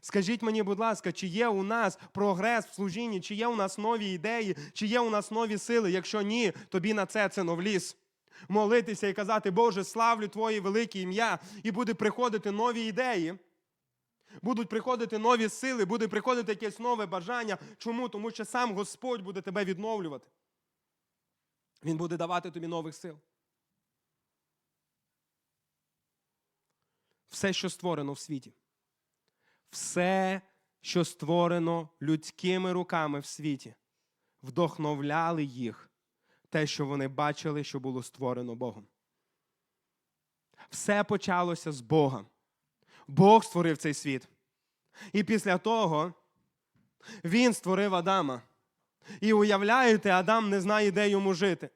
Скажіть мені, будь ласка, чи є у нас прогрес в служінні, чи є у нас нові ідеї, чи є у нас нові сили? Якщо ні, тобі на це це новліс. Молитися і казати, Боже, славлю Твоє велике ім'я, і буде приходити нові ідеї. Будуть приходити нові сили, буде приходити якесь нове бажання. Чому? Тому що сам Господь буде тебе відновлювати. Він буде давати тобі нових сил. Все, що створено в світі. Все, що створено людськими руками в світі, вдохновляли їх те, що вони бачили, що було створено Богом. Все почалося з Бога. Бог створив цей світ. І після того він створив Адама. І уявляєте, Адам не знає, де йому жити.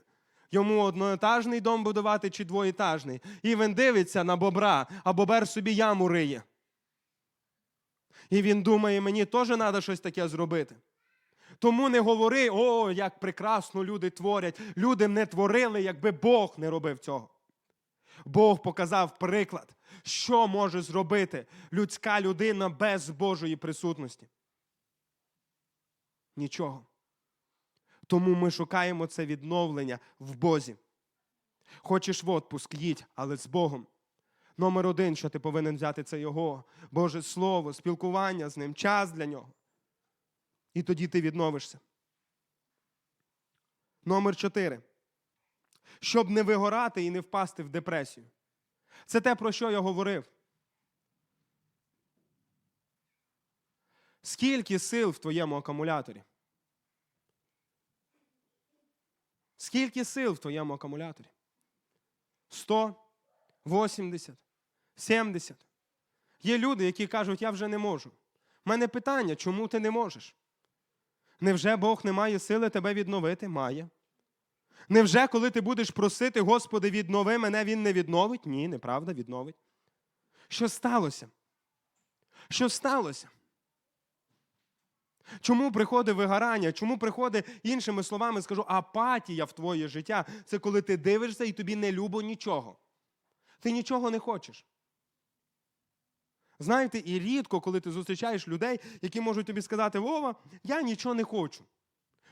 Йому одноетажний дом будувати чи двоєтажний. І він дивиться на бобра, а бобер собі яму риє. І він думає, мені теж треба щось таке зробити. Тому не говори, о, як прекрасно люди творять. Люди не творили, якби Бог не робив цього. Бог показав приклад, що може зробити людська людина без Божої присутності. Нічого. Тому ми шукаємо це відновлення в Бозі. Хочеш в отпуск, їдь, але з Богом. Номер один, що ти повинен взяти, це Його, Боже Слово, спілкування з Ним, час для нього. І тоді ти відновишся. Номер чотири. Щоб не вигорати і не впасти в депресію. Це те, про що я говорив. Скільки сил в твоєму акумуляторі? Скільки сил в твоєму акумуляторі? 100, 80, 70. Є люди, які кажуть, я вже не можу. У мене питання, чому ти не можеш? Невже Бог не має сили тебе відновити? Має. Невже, коли ти будеш просити, Господи, віднови мене, Він не відновить? Ні, неправда, відновить. Що сталося? Що сталося? Чому приходить вигорання? Чому приходить, іншими словами скажу, апатія в твоє життя? Це коли ти дивишся і тобі не любо нічого. Ти нічого не хочеш. Знаєте, і рідко, коли ти зустрічаєш людей, які можуть тобі сказати, Вова, я нічого не хочу.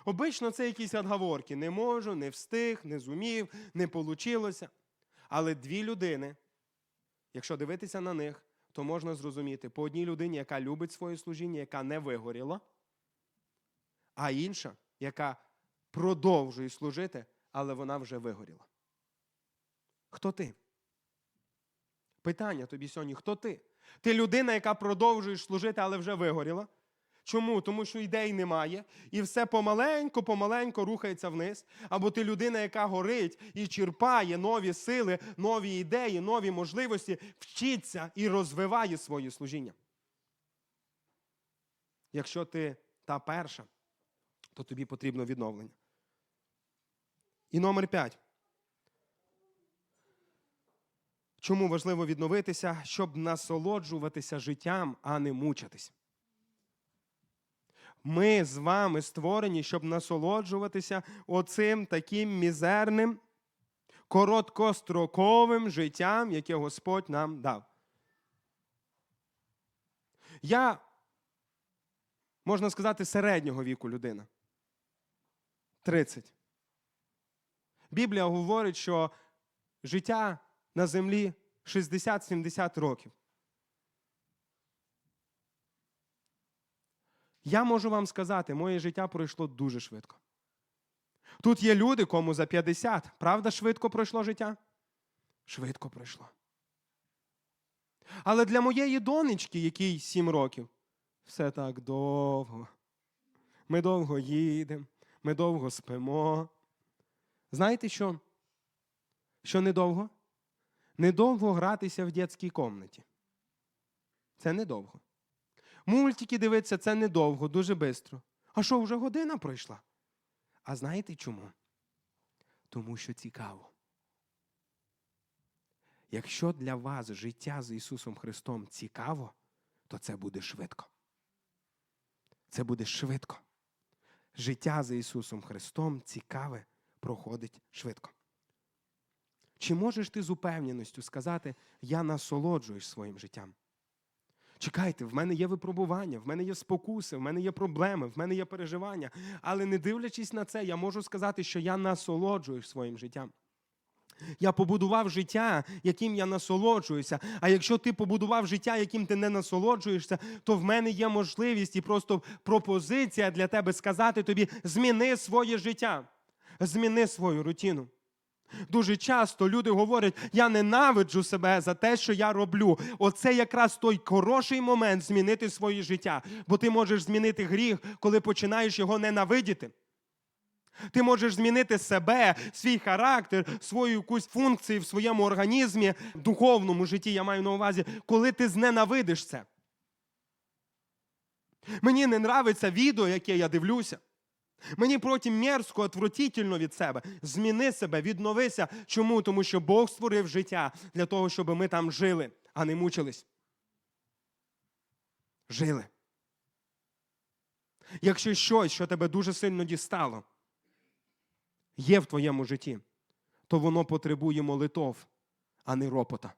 Обично це якісь отговорки. Не можу, не встиг, не зумів, не получилося. Але дві людини, якщо дивитися на них, то можна зрозуміти по одній людині, яка любить своє служіння, яка не вигоріла, а інша, яка продовжує служити, але вона вже вигоріла. Хто ти? Питання тобі сьогодні: хто ти? Ти людина, яка продовжує служити, але вже вигоріла. Чому? Тому що ідей немає, і все помаленько, помаленько рухається вниз. Або ти людина, яка горить і черпає нові сили, нові ідеї, нові можливості, вчиться і розвиває своє служіння. Якщо ти та перша, то тобі потрібно відновлення. І номер п'ять. Чому важливо відновитися, щоб насолоджуватися життям, а не мучитись? Ми з вами створені, щоб насолоджуватися оцим таким мізерним, короткостроковим життям, яке Господь нам дав. Я, можна сказати, середнього віку людина. 30. Біблія говорить, що життя на землі 60-70 років. Я можу вам сказати, моє життя пройшло дуже швидко. Тут є люди, кому за 50. Правда, швидко пройшло життя? Швидко пройшло. Але для моєї донечки, якій 7 років, все так довго. Ми довго їдемо, ми довго спимо. Знаєте що? Що недовго? Недовго гратися в дитячій кімнаті. Це недовго. Мультики дивитися це недовго, дуже швидко. А що, вже година пройшла? А знаєте чому? Тому що цікаво. Якщо для вас життя з Ісусом Христом цікаво, то це буде швидко. Це буде швидко. Життя за Ісусом Христом цікаве проходить швидко. Чи можеш ти з упевненістю сказати, я насолоджуюсь своїм життям? Чекайте, в мене є випробування, в мене є спокуси, в мене є проблеми, в мене є переживання. Але не дивлячись на це, я можу сказати, що я насолоджуюсь своїм життям. Я побудував життя, яким я насолоджуюся. А якщо ти побудував життя, яким ти не насолоджуєшся, то в мене є можливість і просто пропозиція для тебе сказати тобі: зміни своє життя, зміни свою рутину. Дуже часто люди говорять, я ненавиджу себе за те, що я роблю. Оце якраз той хороший момент змінити своє життя. Бо ти можеш змінити гріх, коли починаєш його ненавидіти. Ти можеш змінити себе, свій характер, свою якусь функцію в своєму організмі, духовному житті, я маю на увазі, коли ти зненавидиш це. Мені не нравиться відео, яке я дивлюся. Мені потім мерзко, отвратительно від себе. Зміни себе, відновися. Чому? Тому що Бог створив життя для того, щоб ми там жили, а не мучились. Жили. Якщо щось, що тебе дуже сильно дістало, є в твоєму житті, то воно потребує молитов, а не ропота.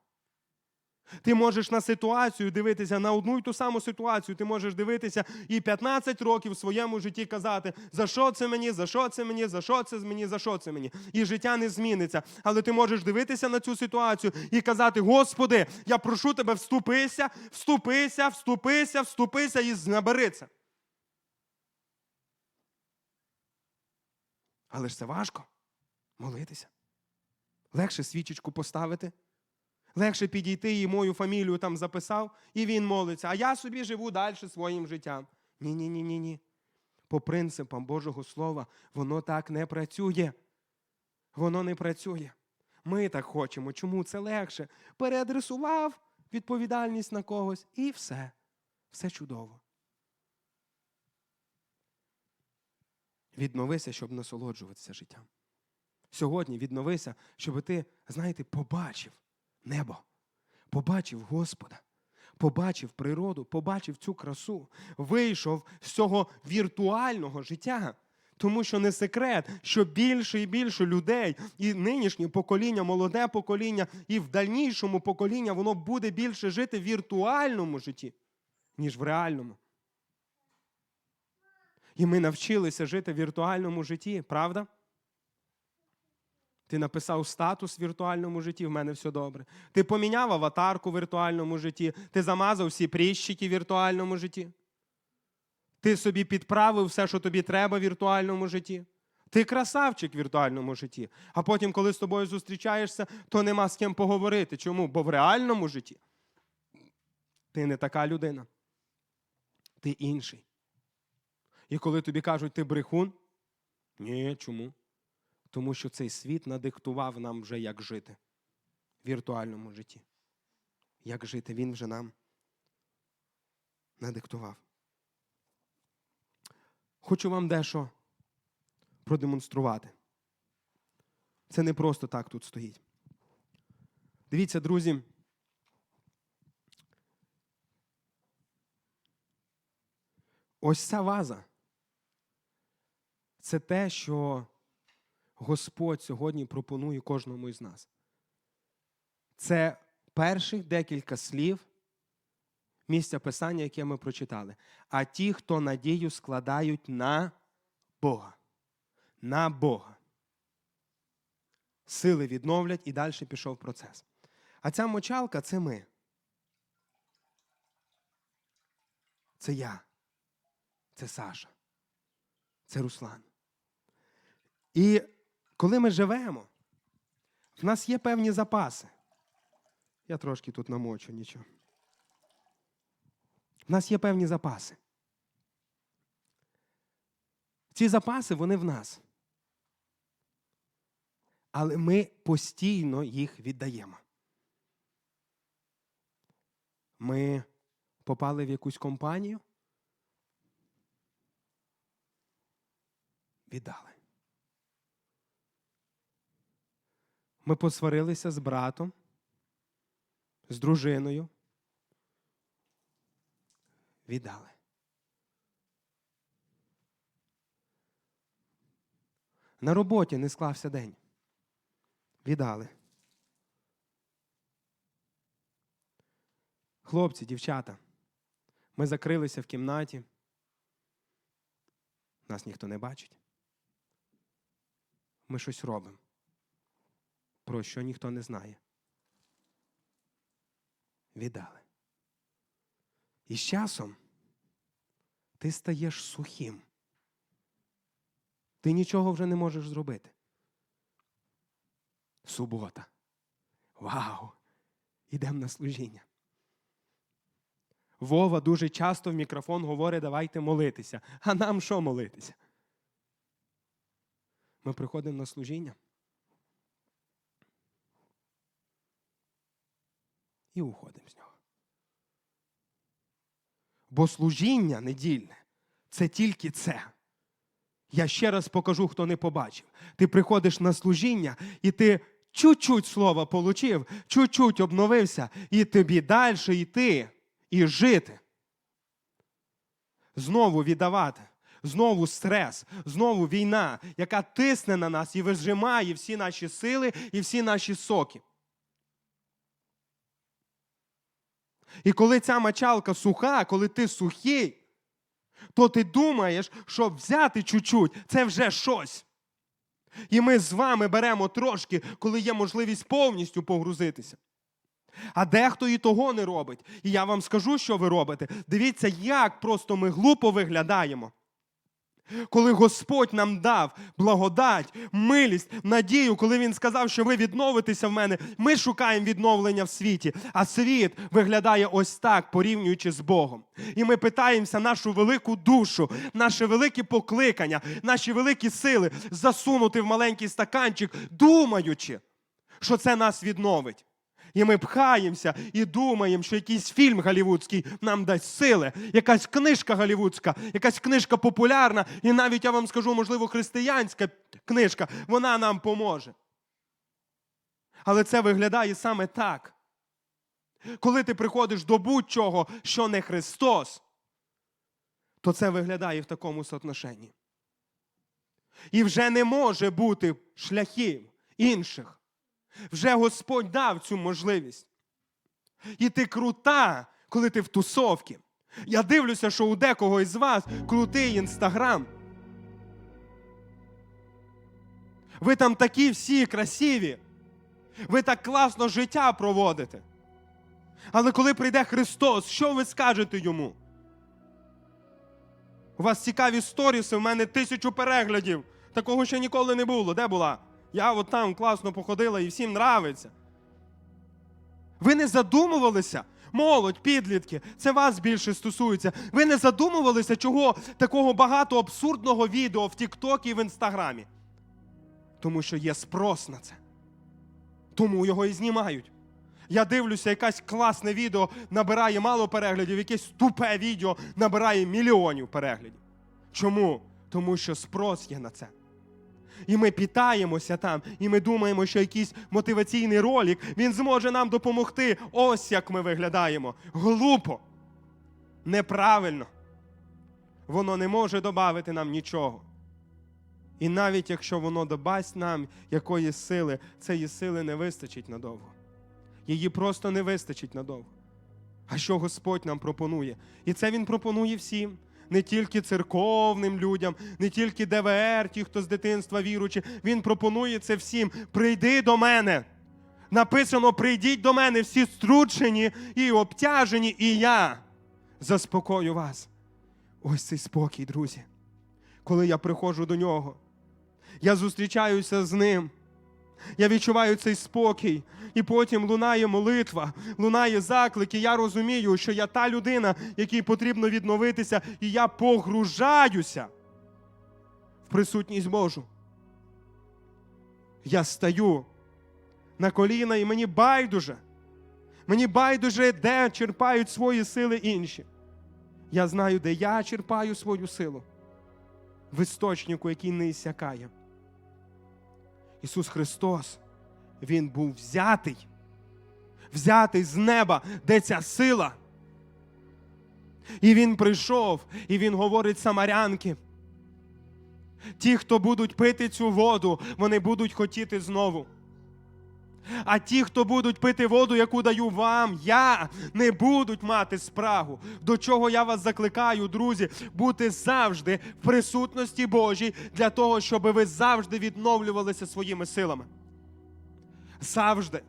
Ти можеш на ситуацію дивитися на одну й ту саму ситуацію. Ти можеш дивитися і 15 років в своєму житті казати, за що це мені, за що це мені, за що це мені, за що це мені. І життя не зміниться. Але ти можеш дивитися на цю ситуацію і казати: Господи, я прошу тебе, вступися, вступися, вступися, вступися і набери. Але ж це важко молитися. Легше свічечку поставити. Легше підійти і мою фамілію там записав, і він молиться. А я собі живу далі своїм життям. Ні-ні, ні, ні, ні. По принципам Божого Слова воно так не працює. Воно не працює. Ми так хочемо. Чому це легше? Переадресував відповідальність на когось і все. Все чудово. Відновися, щоб насолоджуватися життям. Сьогодні відновися, щоб ти, знаєте, побачив небо, побачив Господа, побачив природу, побачив цю красу, вийшов з цього віртуального життя. Тому що не секрет, що більше і більше людей, і нинішнє покоління, молоде покоління, і в дальнішому покоління воно буде більше жити в віртуальному житті, ніж в реальному. І ми навчилися жити в віртуальному житті, правда? Ти написав статус в віртуальному житті, в мене все добре. Ти поміняв аватарку в віртуальному житті, ти замазав всі пріщики в віртуальному житті. Ти собі підправив все, що тобі треба в віртуальному житті. Ти красавчик в віртуальному житті. А потім, коли з тобою зустрічаєшся, то нема з ким поговорити. Чому? Бо в реальному житті ти не така людина. Ти інший. І коли тобі кажуть, ти брехун, ні, чому? Тому що цей світ надиктував нам вже, як жити в віртуальному житті. Як жити, він вже нам надиктував. Хочу вам дещо продемонструвати. Це не просто так тут стоїть. Дивіться, друзі. Ось ця ваза. Це те, що Господь сьогодні пропонує кожному із нас. Це перших декілька слів місця писання, яке ми прочитали. А ті, хто надію складають на Бога. На Бога. Сили відновлять і далі пішов процес. А ця мочалка це ми. Це я. Це Саша. Це Руслан. І коли ми живемо, в нас є певні запаси. Я трошки тут намочу нічого. В нас є певні запаси. Ці запаси, вони в нас. Але ми постійно їх віддаємо. Ми попали в якусь компанію. Віддали. Ми посварилися з братом, з дружиною. Віддали. На роботі не склався день. Віддали. Хлопці, дівчата, Ми закрилися в кімнаті. Нас ніхто не бачить. Ми щось робимо, про що ніхто не знає. Віддали. І з часом ти стаєш сухим. Ти нічого вже не можеш зробити. Субота. Вау! Ідемо на служіння. Вова дуже часто в мікрофон говорить, давайте молитися. А нам що молитися? Ми приходимо на служіння. І уходимо з нього. Бо служіння недільне це тільки це. Я ще раз покажу, хто не побачив. Ти приходиш на служіння, і ти чуть-чуть слова получив, чуть-чуть обновився, і тобі далі йти і жити. Знову віддавати, знову стрес, знову війна, яка тисне на нас і вижимає всі наші сили і всі наші соки. І коли ця мочалка суха, коли ти сухий, то ти думаєш, що взяти чуть-чуть це вже щось. І ми з вами беремо трошки, коли є можливість повністю погрузитися. А дехто і того не робить. І я вам скажу, що ви робите. Дивіться, як просто ми глупо виглядаємо. Коли Господь нам дав благодать, милість, надію, коли Він сказав, що ви відновитеся в мене, ми шукаємо відновлення в світі, а світ виглядає ось так, порівнюючи з Богом. І ми питаємося нашу велику душу, наше велике покликання, наші великі сили засунути в маленький стаканчик, думаючи, що це нас відновить. І ми пхаємося і думаємо, що якийсь фільм голівудський нам дасть сили, якась книжка голівудська, якась книжка популярна, і навіть я вам скажу, можливо, християнська книжка, вона нам поможе. Але це виглядає саме так. Коли ти приходиш до будь-чого, що не Христос, то це виглядає в такому соотношенні. І вже не може бути шляхів інших. Вже Господь дав цю можливість. І ти крута, коли ти в тусовці. Я дивлюся, що у декого із вас крутий інстаграм. Ви там такі всі красиві. Ви так класно життя проводите. Але коли прийде Христос, що ви скажете йому? У вас цікаві сторіси, у мене тисячу переглядів. Такого ще ніколи не було. Де була? Я от там класно походила і всім нравиться. Ви не задумувалися, молодь, підлітки, це вас більше стосується. Ви не задумувалися, чого такого багато абсурдного відео в Тіктокі і в Інстаграмі. Тому що є спрос на це. Тому його і знімають. Я дивлюся, якесь класне відео набирає мало переглядів, якесь тупе відео набирає мільйонів переглядів. Чому? Тому що спрос є на це. І ми питаємося там, і ми думаємо, що якийсь мотиваційний ролик він зможе нам допомогти. Ось як ми виглядаємо. Глупо, неправильно. Воно не може додати нам нічого. І навіть якщо воно додасть нам якоїсь сили, цієї сили не вистачить надовго. Її просто не вистачить надовго. А що Господь нам пропонує? І це Він пропонує всім. Не тільки церковним людям, не тільки ДВР, ті, хто з дитинства віруючи. Він пропонує це всім. Прийди до мене. Написано: прийдіть до мене всі стручені і обтяжені, і я заспокою вас. Ось цей спокій, друзі. Коли я приходжу до нього, я зустрічаюся з ним. Я відчуваю цей спокій, і потім лунає молитва, лунає заклик, і я розумію, що я та людина, якій потрібно відновитися, і я погружаюся в присутність Божу. Я стаю на коліна, і мені байдуже. Мені байдуже, де черпають свої сили інші. Я знаю, де я черпаю свою силу в істочнику, який не іссякає. Ісус Христос, Він був взятий, взятий з неба, де ця сила. І Він прийшов, і Він говорить самарянки. Ті, хто будуть пити цю воду, вони будуть хотіти знову. А ті, хто будуть пити воду, яку даю вам, я не будуть мати спрагу. До чого я вас закликаю, друзі, бути завжди в присутності Божій для того, щоб ви завжди відновлювалися своїми силами. Завжди.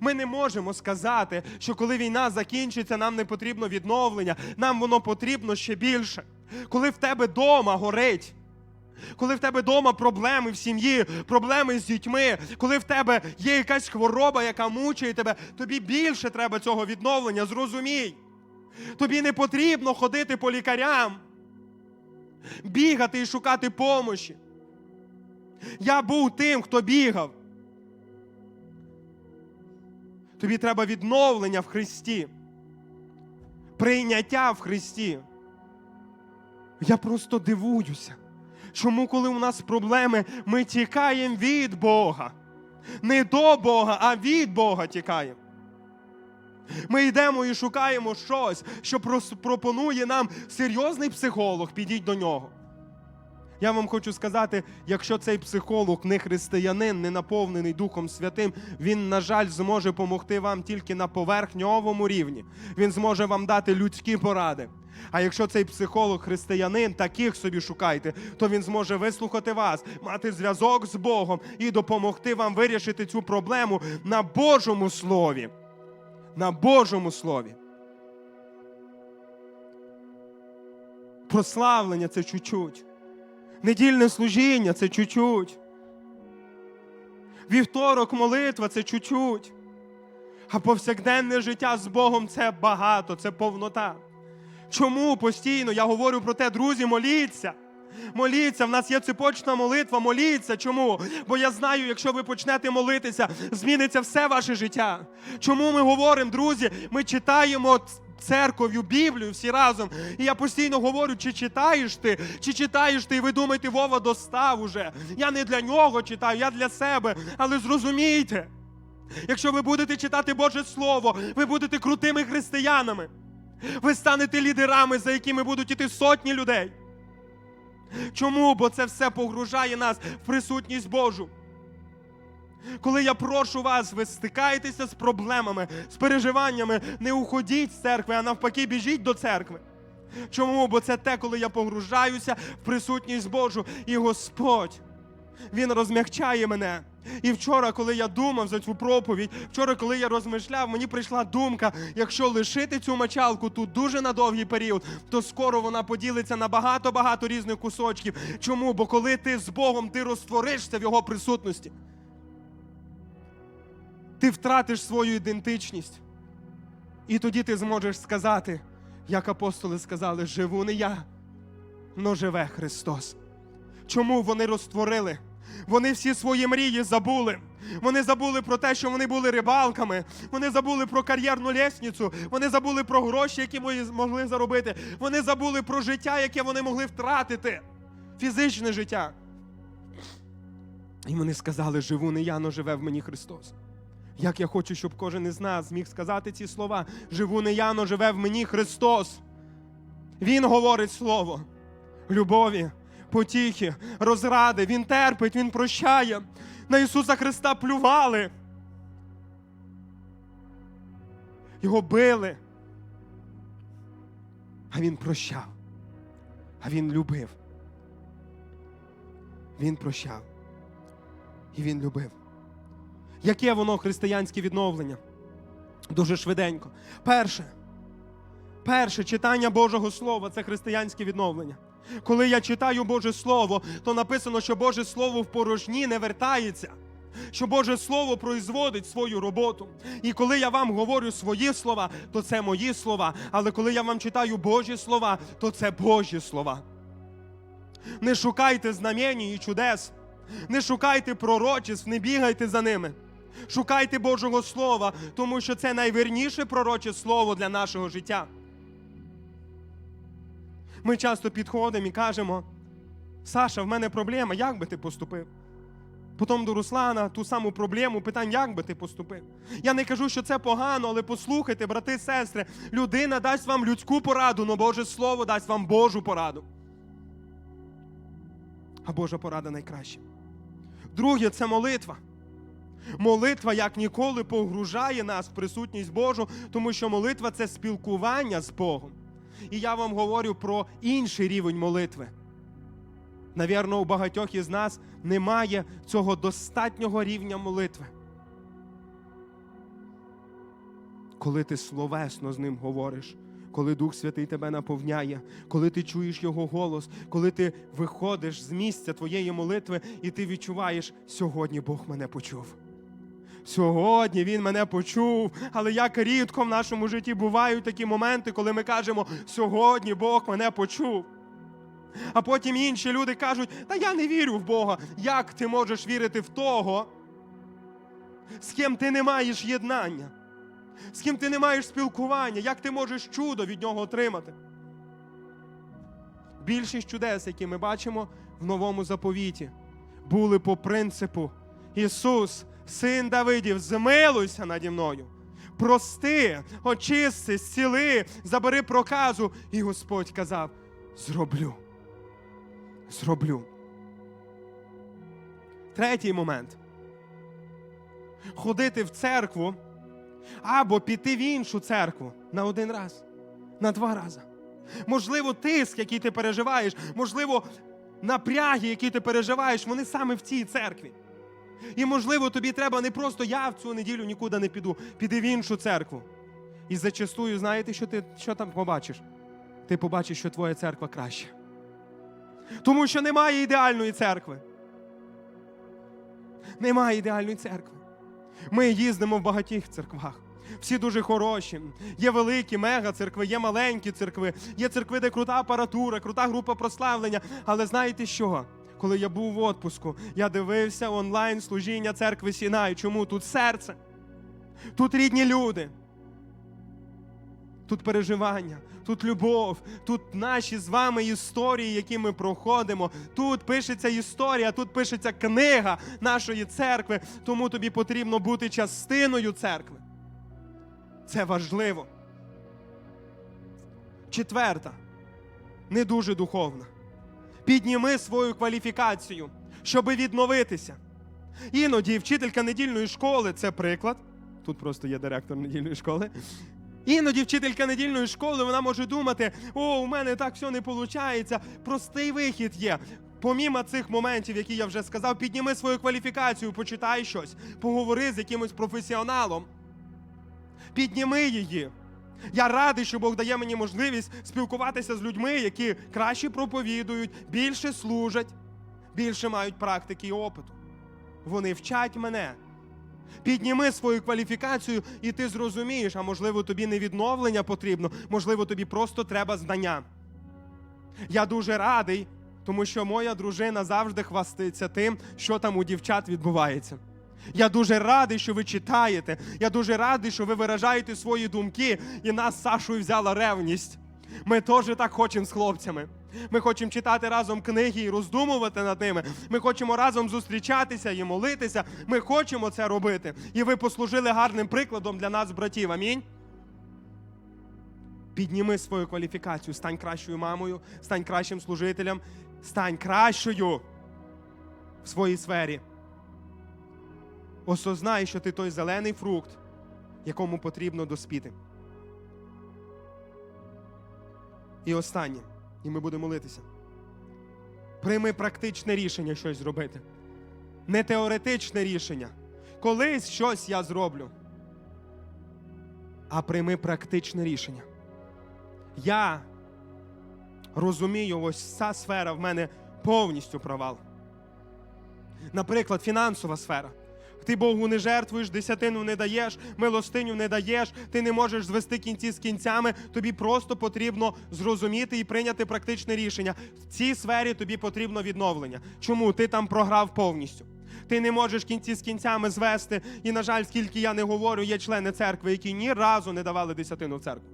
Ми не можемо сказати, що коли війна закінчиться, нам не потрібно відновлення, нам воно потрібно ще більше. Коли в тебе дома горить, коли в тебе вдома проблеми в сім'ї, проблеми з дітьми, коли в тебе є якась хвороба, яка мучає тебе, тобі більше треба цього відновлення, зрозумій. Тобі не потрібно ходити по лікарям, бігати і шукати помощі. Я був тим, хто бігав. Тобі треба відновлення в Христі, прийняття в Христі. Я просто дивуюся. Чому, коли у нас проблеми, ми тікаємо від Бога? Не до Бога, а від Бога тікаємо. Ми йдемо і шукаємо щось, що пропонує нам серйозний психолог, підіть до нього. Я вам хочу сказати, якщо цей психолог не християнин, не наповнений Духом Святим, він, на жаль, зможе допомогти вам тільки на поверхньовому рівні. Він зможе вам дати людські поради. А якщо цей психолог християнин, таких собі шукайте, то він зможе вислухати вас, мати зв'язок з Богом і допомогти вам вирішити цю проблему на Божому слові. На Божому слові. Прославлення це чуть-чуть. Недільне служіння це чуть-чуть. Вівторок молитва це чуть-чуть. А повсякденне життя з Богом це багато, це повнота. Чому постійно я говорю про те, друзі, моліться. Моліться, в нас є цепочна молитва, моліться. Чому? Бо я знаю, якщо ви почнете молитися, зміниться все ваше життя. Чому ми говоримо, друзі? Ми читаємо церков'ю, Біблію всі разом. І я постійно говорю, чи читаєш ти, чи читаєш ти, і ви думаєте, Вова достав уже. Я не для нього читаю, я для себе. Але зрозумійте, якщо ви будете читати Боже Слово, ви будете крутими християнами. Ви станете лідерами, за якими будуть іти сотні людей. Чому? Бо це все погружає нас в присутність Божу. Коли я прошу вас, ви стикаєтеся з проблемами, з переживаннями, не уходіть з церкви, а навпаки, біжіть до церкви. Чому? Бо це те, коли я погружаюся в присутність Божу, і Господь, Він розмягчає мене. І вчора, коли я думав за цю проповідь, вчора, коли я розмишляв, мені прийшла думка: якщо лишити цю мочалку тут дуже на довгий період, то скоро вона поділиться на багато-багато різних кусочків. Чому? Бо коли ти з Богом, ти розтворишся в Його присутності. Ти втратиш свою ідентичність. І тоді ти зможеш сказати, як апостоли сказали: живу не я, но живе Христос. Чому вони розтворили? Вони всі свої мрії забули. Вони забули про те, що вони були рибалками. Вони забули про кар'єрну лісницю. Вони забули про гроші, які вони могли заробити. Вони забули про життя, яке вони могли втратити. Фізичне життя. І вони сказали: живу не я, но живе в мені Христос. Як я хочу, щоб кожен із нас зміг сказати ці слова: живу не я, но живе в мені Христос. Він говорить слово любові, потіхи, розради. Він терпить, Він прощає. На Ісуса Христа плювали. Його били. А Він прощав. А Він любив. Він прощав. І Він любив. Яке воно християнське відновлення? Дуже швиденько. Перше. Перше читання Божого Слова це християнське відновлення. Коли я читаю Боже Слово, то написано, що Боже Слово в порожні не вертається, що Боже Слово производить свою роботу. І коли я вам говорю свої слова, то це мої слова. Але коли я вам читаю Божі слова, то це Божі слова. Не шукайте знамень і чудес, не шукайте пророчеств, не бігайте за ними. Шукайте Божого Слова, тому що це найвірніше пророче слово для нашого життя. Ми часто підходимо і кажемо: Саша, в мене проблема, як би ти поступив? Потім до Руслана ту саму проблему, питань, як би ти поступив. Я не кажу, що це погано, але послухайте, брати, сестри, людина дасть вам людську пораду, але Боже Слово дасть вам Божу пораду. А Божа порада найкраща. Друге це молитва. Молитва як ніколи погружає нас в присутність Божу, тому що молитва це спілкування з Богом. І я вам говорю про інший рівень молитви. Навірно, у багатьох із нас немає цього достатнього рівня молитви. Коли ти словесно з ним говориш, коли Дух Святий тебе наповняє, коли ти чуєш Його голос, коли ти виходиш з місця твоєї молитви і ти відчуваєш, сьогодні Бог мене почув. Сьогодні він мене почув, але як рідко в нашому житті бувають такі моменти, коли ми кажемо, сьогодні Бог мене почув. А потім інші люди кажуть, та я не вірю в Бога. Як ти можеш вірити в того, з ким ти не маєш єднання, з ким ти не маєш спілкування, як ти можеш чудо від нього отримати? Більшість чудес, які ми бачимо в новому заповіті, були по принципу Ісус, син Давидів, змилуйся наді мною. Прости, очисти, зціли, забери проказу. І Господь казав: зроблю. Зроблю. Третій момент. Ходити в церкву або піти в іншу церкву на один раз, на два рази. Можливо, тиск, який ти переживаєш, можливо, напряги, які ти переживаєш, вони саме в цій церкві. І, можливо, тобі треба не просто я в цю неділю нікуди не піду, піди в іншу церкву. І зачастую, знаєте, що ти що там побачиш? Ти побачиш, що твоя церква краща. Тому що немає ідеальної церкви. Немає ідеальної церкви. Ми їздимо в багатьох церквах. Всі дуже хороші. Є великі мега-церкви, є маленькі церкви, є церкви, де крута апаратура, крута група прославлення. Але знаєте що? Коли я був в отпуску, я дивився онлайн служіння церкви Сінай. Чому? Тут серце, тут рідні люди, тут переживання, тут любов, тут наші з вами історії, які ми проходимо. Тут пишеться історія, тут пишеться книга нашої церкви. Тому тобі потрібно бути частиною церкви. Це важливо. Четверта, не дуже духовна. Підніми свою кваліфікацію, щоби відновитися. Іноді вчителька недільної школи це приклад. Тут просто є директор недільної школи. Іноді вчителька недільної школи вона може думати: о, у мене так все не виходить. Простий вихід є. Помімо цих моментів, які я вже сказав, підніми свою кваліфікацію, почитай щось, поговори з якимось професіоналом. Підніми її. Я радий, що Бог дає мені можливість спілкуватися з людьми, які краще проповідують, більше служать, більше мають практики і опиту. Вони вчать мене. Підніми свою кваліфікацію, і ти зрозумієш, а можливо, тобі не відновлення потрібно, можливо, тобі просто треба знання. Я дуже радий, тому що моя дружина завжди хвастається тим, що там у дівчат відбувається. Я дуже радий, що ви читаєте. Я дуже радий, що ви виражаєте свої думки, і нас Сашою взяла ревність. Ми теж так хочемо з хлопцями. Ми хочемо читати разом книги і роздумувати над ними. Ми хочемо разом зустрічатися і молитися. Ми хочемо це робити. І ви послужили гарним прикладом для нас, братів. Амінь. Підніми свою кваліфікацію, стань кращою мамою, стань кращим служителем, стань кращою в своїй сфері. Осознай, що ти той зелений фрукт, якому потрібно доспіти. І останнє, і ми будемо молитися. Прийми практичне рішення щось зробити. Не теоретичне рішення. Колись щось я зроблю. А прийми практичне рішення. Я розумію, ось ця сфера в мене повністю провал. Наприклад, фінансова сфера. Ти Богу не жертвуєш, десятину не даєш, милостиню не даєш, ти не можеш звести кінці з кінцями. Тобі просто потрібно зрозуміти і прийняти практичне рішення. В цій сфері тобі потрібно відновлення. Чому? Ти там програв повністю. Ти не можеш кінці з кінцями звести. І, на жаль, скільки я не говорю, є члени церкви, які ні разу не давали десятину в церкву.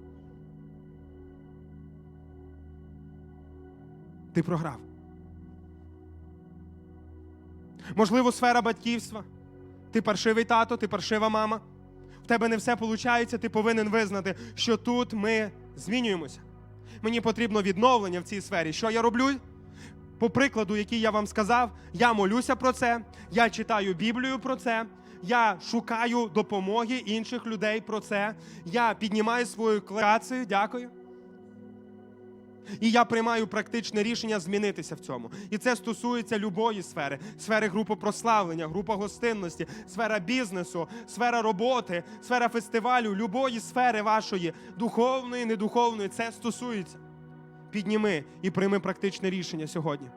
Ти програв. Можливо, сфера батьківства. Ти паршивий тато, ти паршива мама. В тебе не все виходить, ти повинен визнати, що тут ми змінюємося. Мені потрібно відновлення в цій сфері. Що я роблю? По прикладу, який я вам сказав, я молюся про це, я читаю Біблію про це, Я шукаю допомоги інших людей про це. Я піднімаю свою класацію, дякую. І я приймаю практичне рішення змінитися в цьому. І це стосується любої сфери: сфери групи прославлення, група гостинності, сфера бізнесу, сфера роботи, сфера фестивалю, любої сфери вашої, духовної, недуховної, це стосується. Підніми і прийми практичне рішення сьогодні.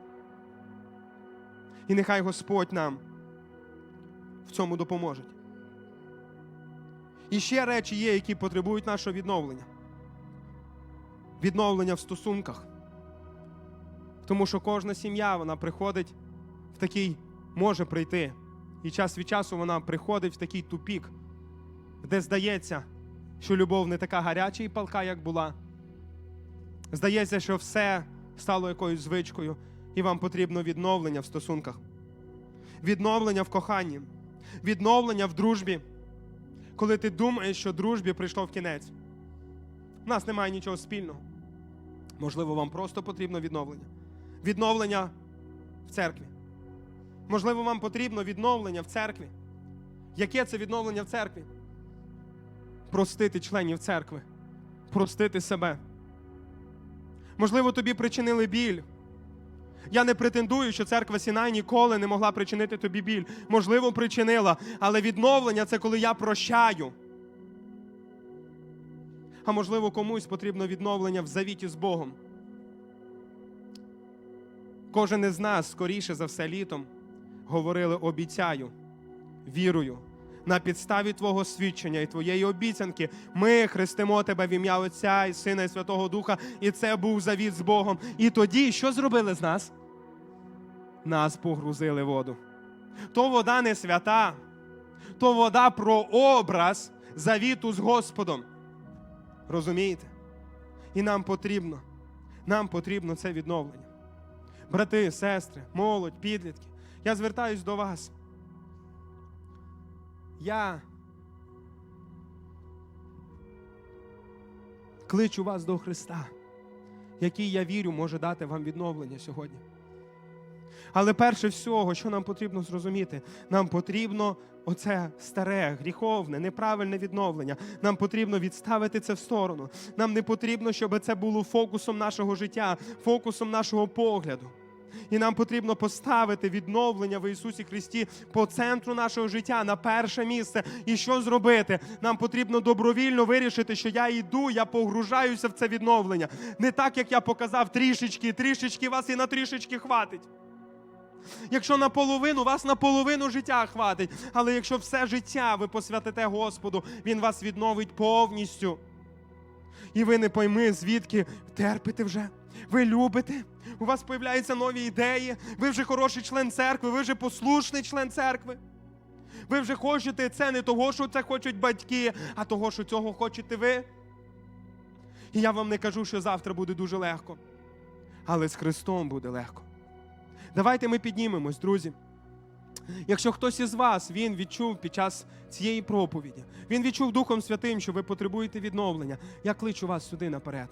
І нехай Господь нам в цьому допоможе. І ще речі є, які потребують нашого відновлення відновлення в стосунках. Тому що кожна сім'я вона приходить в такий, може прийти. І час від часу вона приходить в такий тупік, де здається, що любов не така гаряча і палка, як була. Здається, що все стало якоюсь звичкою, і вам потрібно відновлення в стосунках, відновлення в коханні, відновлення в дружбі, коли ти думаєш, що дружбі прийшов кінець. У нас немає нічого спільного. Можливо, вам просто потрібно відновлення. Відновлення в церкві. Можливо, вам потрібно відновлення в церкві. Яке це відновлення в церкві? Простити членів церкви, простити себе. Можливо, тобі причинили біль. Я не претендую, що церква Сінай ніколи не могла причинити тобі біль. Можливо, причинила, але відновлення це коли я прощаю. А можливо, комусь потрібно відновлення в завіті з Богом. Кожен із нас, скоріше за все, літом говорили обіцяю, вірою. На підставі Твого свідчення і Твоєї обіцянки ми хрестимо тебе в ім'я Отця і Сина і Святого Духа, і це був завіт з Богом. І тоді що зробили з нас? Нас погрузили в воду. То вода не свята, то вода про образ завіту з Господом. Розумієте? І нам потрібно, нам потрібно це відновлення. Брати, сестри, молодь, підлітки, я звертаюсь до вас. Я кличу вас до Христа, який я вірю, може дати вам відновлення сьогодні. Але перше всього, що нам потрібно зрозуміти, нам потрібно оце старе, гріховне, неправильне відновлення. Нам потрібно відставити це в сторону. Нам не потрібно, щоб це було фокусом нашого життя, фокусом нашого погляду. І нам потрібно поставити відновлення в Ісусі Христі по центру нашого життя на перше місце. І що зробити? Нам потрібно добровільно вирішити, що я йду, я погружаюся в це відновлення. Не так, як я показав трішечки, трішечки вас і на трішечки хватить. Якщо наполовину, вас наполовину життя хватить. Але якщо все життя ви посвятите Господу, Він вас відновить повністю. І ви не пойми, звідки терпите вже. Ви любите, у вас появляються нові ідеї, ви вже хороший член церкви, ви вже послушний член церкви. Ви вже хочете це не того, що це хочуть батьки, а того, що цього хочете ви. І я вам не кажу, що завтра буде дуже легко, але з Христом буде легко. Давайте ми піднімемось, друзі. Якщо хтось із вас він відчув під час цієї проповіді, він відчув Духом Святим, що ви потребуєте відновлення, я кличу вас сюди наперед.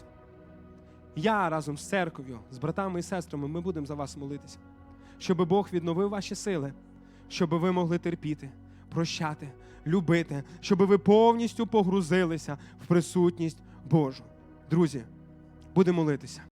Я разом з церков'ю, з братами і сестрами, ми будемо за вас молитися, щоб Бог відновив ваші сили, щоб ви могли терпіти, прощати, любити, щоб ви повністю погрузилися в присутність Божу. Друзі, будемо молитися.